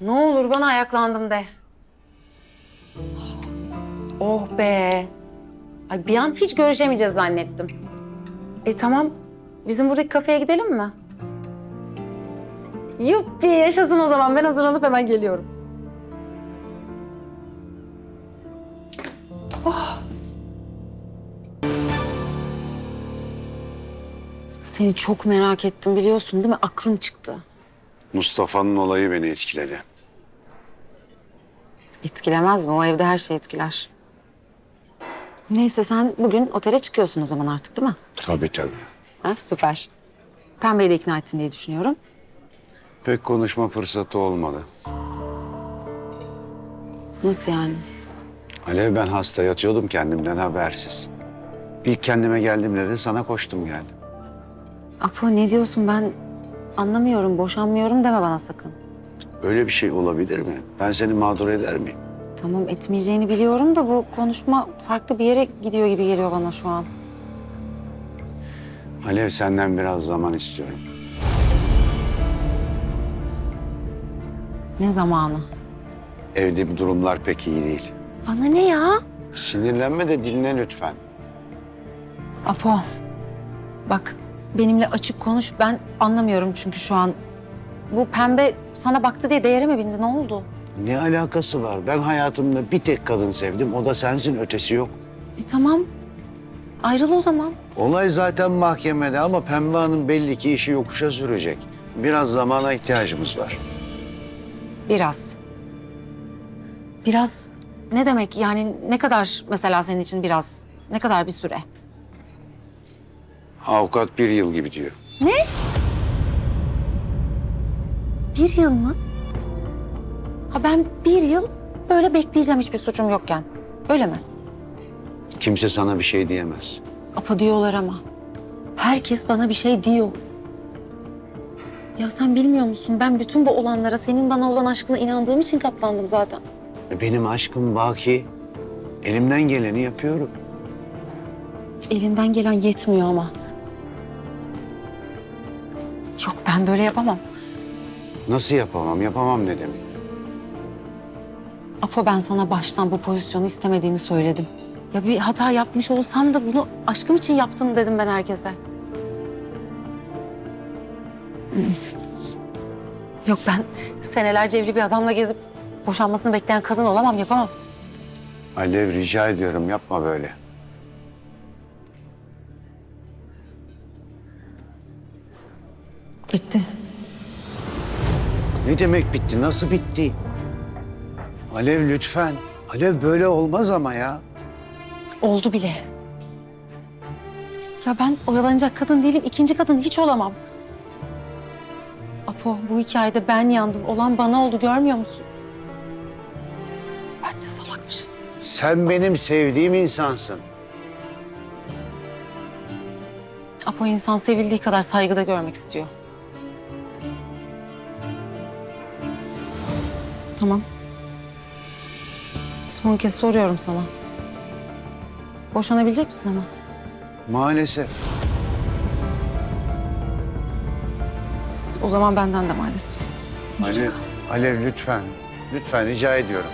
Ne olur bana ayaklandım de. Oh be. Ay bir an hiç görüşemeyeceğiz zannettim. E tamam. Bizim buradaki kafeye gidelim mi? Yuppi yaşasın o zaman. Ben hazırlanıp hemen geliyorum. Seni çok merak ettim biliyorsun değil mi? Aklım çıktı. Mustafa'nın olayı beni etkiledi. Etkilemez mi? O evde her şey etkiler. Neyse sen bugün otele çıkıyorsun o zaman artık değil mi? Tabii tabii. Ha, süper. Pembe'yi de ikna ettin diye düşünüyorum. Pek konuşma fırsatı olmadı. Nasıl yani? Alev ben hasta yatıyordum kendimden habersiz. İlk kendime geldiğimde de sana koştum geldim. Apo ne diyorsun ben anlamıyorum, boşanmıyorum deme bana sakın. Öyle bir şey olabilir mi? Ben seni mağdur eder miyim? Tamam etmeyeceğini biliyorum da bu konuşma farklı bir yere gidiyor gibi geliyor bana şu an. Alev senden biraz zaman istiyorum. Ne zamanı? Evde bir durumlar pek iyi değil. Bana ne ya? Sinirlenme de dinle lütfen. Apo bak benimle açık konuş ben anlamıyorum çünkü şu an. Bu pembe sana baktı diye değere mi bindi ne oldu? Ne alakası var? Ben hayatımda bir tek kadın sevdim. O da sensin ötesi yok. E tamam ayrıl o zaman. Olay zaten mahkemede ama Pembe Hanım belli ki işi yokuşa sürecek. Biraz zamana ihtiyacımız var. Biraz. Biraz ne demek yani ne kadar mesela senin için biraz ne kadar bir süre? Avukat bir yıl gibi diyor. Bir yıl mı? Ha ben bir yıl böyle bekleyeceğim hiçbir suçum yokken. Öyle mi? Kimse sana bir şey diyemez. Apa diyorlar ama. Herkes bana bir şey diyor. Ya sen bilmiyor musun? Ben bütün bu olanlara senin bana olan aşkına inandığım için katlandım zaten. E, Benim aşkım baki. Elimden geleni yapıyorum. Elinden gelen yetmiyor ama. Yok ben böyle yapamam. Nasıl yapamam? Yapamam ne demek? Apo ben sana baştan bu pozisyonu istemediğimi söyledim. Ya bir hata yapmış olsam da bunu aşkım için yaptım dedim ben herkese. Hmm. Yok ben senelerce evli bir adamla gezip boşanmasını bekleyen kadın olamam, yapamam. Alev rica ediyorum yapma böyle. Bitti. Ne demek bitti? Nasıl bitti? Alev lütfen. Alev böyle olmaz ama ya. Oldu bile. Ya ben oyalanacak kadın değilim, ikinci kadın hiç olamam. Apo bu hikayede ben yandım, olan bana oldu görmüyor musun? Ben de salakmışım. Sen benim sevdiğim insansın. Apo insan sevildiği kadar saygıda görmek istiyor. Tamam. Son kez soruyorum sana. Boşanabilecek misin ama? Maalesef. O zaman benden de maalesef. Hoşça Alev, kal. Alev lütfen. Lütfen rica ediyorum.